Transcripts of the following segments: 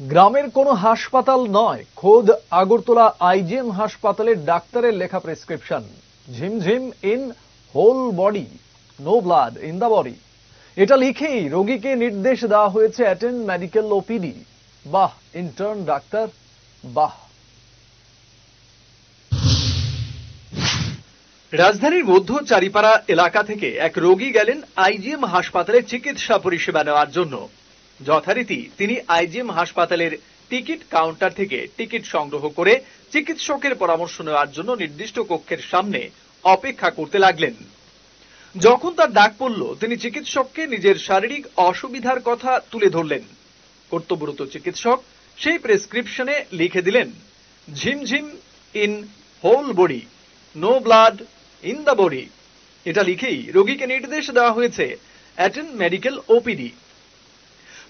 গ্রামের কোনো হাসপাতাল নয়, খোদ আগরতলা আইজিএম হাসপাতালের ডাক্তারের লেখা প্রেসক্রিপশন। ঝিমঝিম in whole body, no blood in the body. এটা লিখেই রোগীকে নির্দেশ দেওয়া হয়েছে অ্যাটেন্ড মেডিকেল ওপিডি। বাহ, ইন্টার্ন ডাক্তার, বাহ। রাজধানীর মধ্য চারিপাড়া এলাকা থেকে এক রোগী গেলেন আইজিএম হাসপাতালে চিকিৎসা পরিষেবা নেওয়ার জন্য। যথারীতি তিনি আইজিএম হাসপাতালের টিকিট কাউন্টার থেকে টিকিট সংগ্রহ করে চিকিৎসকের পরামর্শ নেওয়ার জন্য নির্দিষ্ট কক্ষের সামনে অপেক্ষা করতে লাগলেন। যখন তার ডাক পড়ল, তিনি চিকিৎসককে নিজের শারীরিক অসুবিধার কথা তুলে ধরলেন। কর্তব্যরত চিকিৎসক সেই প্রেসক্রিপশনে লিখে দিলেন ঝিমঝিম in whole body, no blood in the body. এটা লিখেই রোগীকে নির্দেশ দেওয়া হয়েছে, অ্যাটেন্ড মেডিকেল ওপিডি।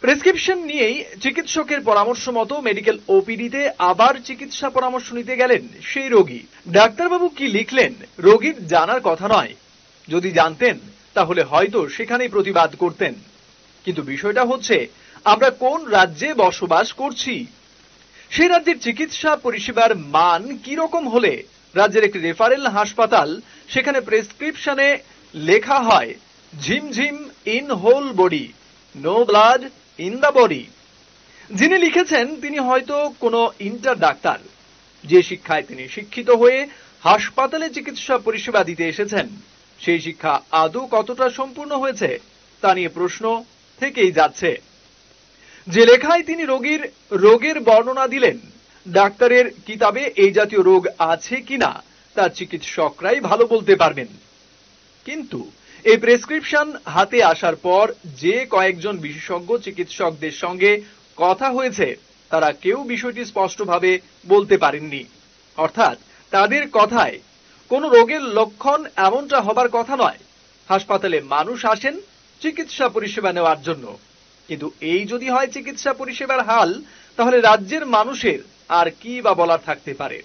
প্রেসক্রিপশন নিয়েই চিকিৎসকের পরামর্শ মতো মেডিকেল ওপিডিতে আবার চিকিৎসা পরামর্শ নিতে গেলেন সেই রোগী। ডাক্তারবাবু কি লিখলেন? রোগীর জানার কথা নয়। যদি জানতেন, তাহলে হয়তো সেখানেই প্রতিবাদ করতেন। কিন্তু বিষয়টা হচ্ছে, আমরা কোন রাজ্যে বসবাস করছি? সেই রাজ্যের চিকিৎসা পরিষেবার মান কি রকম হলে রাজ্যের একটি রেফারেল হাসপাতাল সেখানে প্রেসক্রিপশনে লেখা হয়, ঝিমঝিম in whole body, no blood in the body যিনি লিখেছেন, তিনি হয়তো কোনো ইন্টার ডাক্তার যে শিক্ষায় তিনি শিক্ষিত হয়ে হাসপাতালে চিকিৎসা পরিষেবা দিতে এসেছেন। সেই শিক্ষা আদৌ কতটা সম্পূর্ণ হয়েছে, তা নিয়ে প্রশ্ন থেকেই যাচ্ছে। যে লেখায় তিনি রোগীর, রোগের বর্ণনা দিলেন, ডাক্তারের কিতাবে এই জাতীয় রোগ আছে কিনা, তা চিকিৎসকরাই ভালো বলতে পারবেন। কিন্তু এই প্রেসক্রিপশন হাতে আসার পর যে কয়েকজন বিশেষজ্ঞ চিকিৎসকদের সঙ্গে কথা হয়েছে, তারা কেউ বিষয়টি স্পষ্টভাবে বলতে পারেননি। অর্থাৎ তাদের কথায় কোনো রোগের লক্ষণ এমনটা হবার কথা নয়। হাসপাতালে মানুষ আসেন চিকিৎসা পরিষেবা নেওয়ার জন্য। কিন্তু এই যদি হয় চিকিৎসা পরিষেবার হাল, তাহলে রাজ্যের মানুষের আর কি বা বলার থাকতে পারে?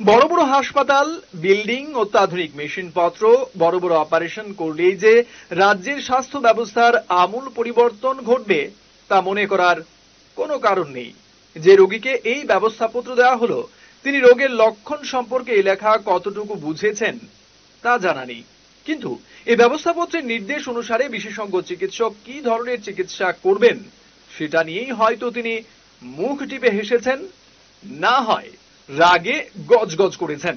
বড় বড় হাসপাতাল, বিল্ডিং, অত্যাধুনিক মেশিনপত্র, বড় বড় অপারেশন করলেই যে রাজ্যের স্বাস্থ্য ব্যবস্থার আমূল পরিবর্তন ঘটবে, তা মনে করার কোনো কারণ নেই। যে রোগীকে এই ব্যবস্থাপত্র দেওয়া হলো, তিনি রোগের লক্ষণ সম্পর্কে লেখা কতটুকু বুঝেছেন, তা জানা নেই। কিন্তু এই ব্যবস্থাপত্রের নির্দেশ অনুসারে বিশেষজ্ঞ চিকিৎসক কি ধরনের চিকিৎসা করবেন, সেটা নিয়েই হয়তো তিনি মুখ টিপে হেসেছেন, না হয় রাগে গজগজ করেছেন।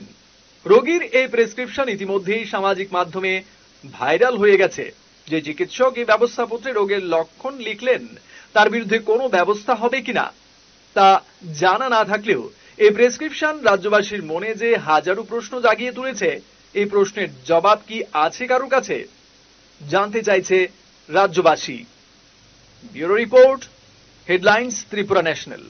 রোগীর এই প্রেসক্রিপশন ইতিমধ্যেই সামাজিক মাধ্যমে ভাইরাল হয়ে গেছে। যে চিকিৎসক এই ব্যবস্থাপত্রে রোগের লক্ষণ লিখলেন, তার বিরুদ্ধে কোনো ব্যবস্থা হবে কিনা, তা জানা না থাকলেও এই প্রেসক্রিপশন রাজ্যবাসীর মনে যে হাজারো প্রশ্ন জাগিয়ে তুলেছে এই প্রশ্নের জবাব কি আছে কারও কাছে? জানতে চাইছে রাজ্যবাসী। Bureau report, headlines, Tripura national.